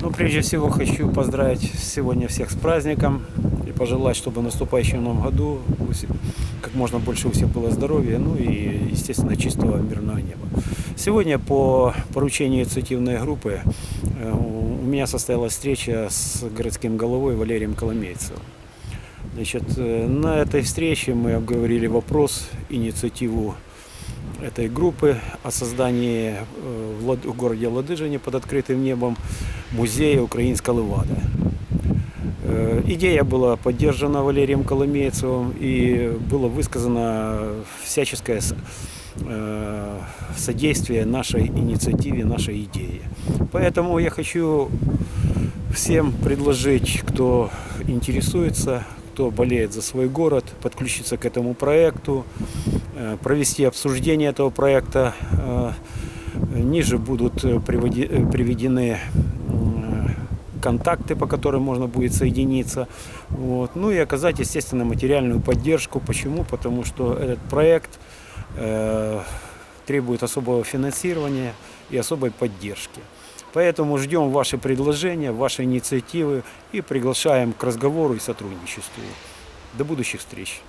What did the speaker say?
Ну, прежде всего, хочу поздравить сегодня всех с праздником и пожелать, чтобы в наступающем новом году как можно больше у всех было здоровья, ну и, естественно, чистого мирного неба. Сегодня по поручению инициативной группы э, у меня состоялась встреча с городским головой Валерием Коломейцевым. Значит, э, на этой встрече мы обговорили вопрос, инициативу этой группы о создании э, в городе Ладыжине под открытым небом музея украинской Левады. Э, Идея была поддержана Валерием Коломейцевым и было высказано всяческое э, содействие нашей инициативе, нашей идее. Поэтому я хочу всем предложить, кто интересуется, кто болеет за свой город, подключиться к этому проекту, провести обсуждение этого проекта. Э, Ниже будут э, э, приведены контакты, по которым можно будет соединиться. Вот. Ну и оказать, естественно, материальную поддержку. Почему? Потому что этот проект э, требует особого финансирования и особой поддержки. Поэтому ждем ваши предложения, ваши инициативы и приглашаем к разговору и сотрудничеству. До будущих встреч!